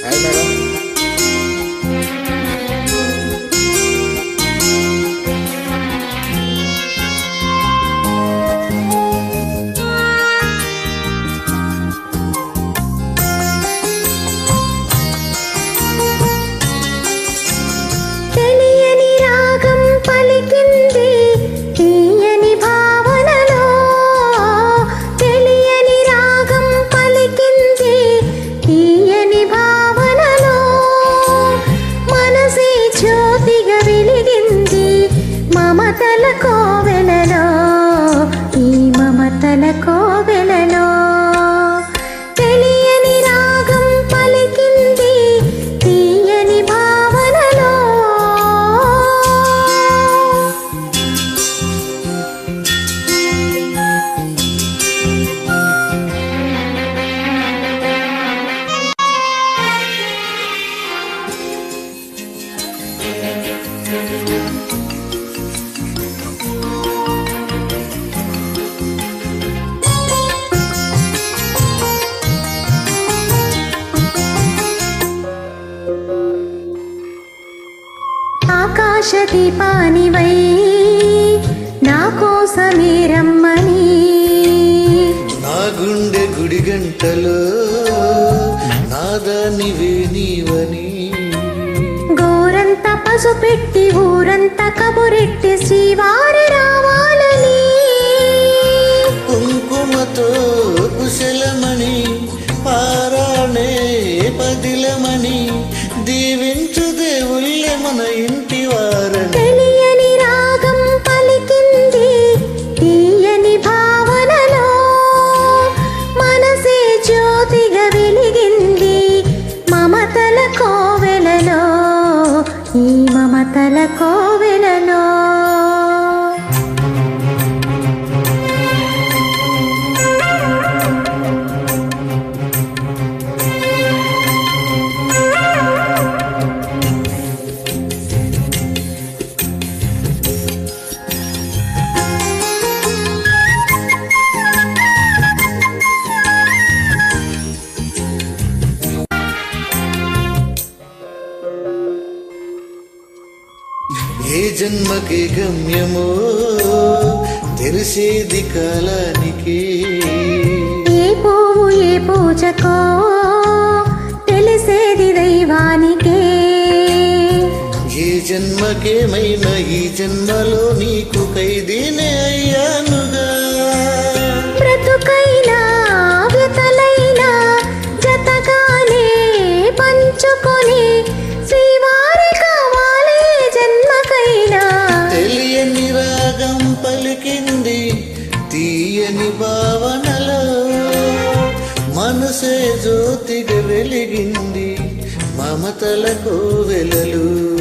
Hi, madam. మమతల కోవెలలో ఈ మమతల కో ఆకాశ దీపానివై నా కోసమే రమ్మని. నా గుండె గుడి గంటలో నాదానివే నీవని గోరంత పసుపెట్టి ఊరంత కబురెట్టి శ్రీవారి రావాలని. కుంకుమతో కుశలమణి పారాణే పదిలమణి దీవించు మన ఇంటి వారని. తెలియని రాగం పలికింది తీయని భావనలో. మనసే జ్యోతిగా వెలిగింది మమతల కోవెలలో. ఈ మమతల కోవెలలో. జన్మకి గమ్యమో తెలిసేది కాలానికి. ఏ పువ్వు ఏ పూజకో తెలిసేది దైవానికే. ఏ జన్మకేమైనా ఈ జన్మలో నీకు ఖైదీనే. పలికింది తీయని భావనలో. మనసే జ్యోతిగా వెలిగింది మమతలకు వెలలు మమతలకు వెలలు.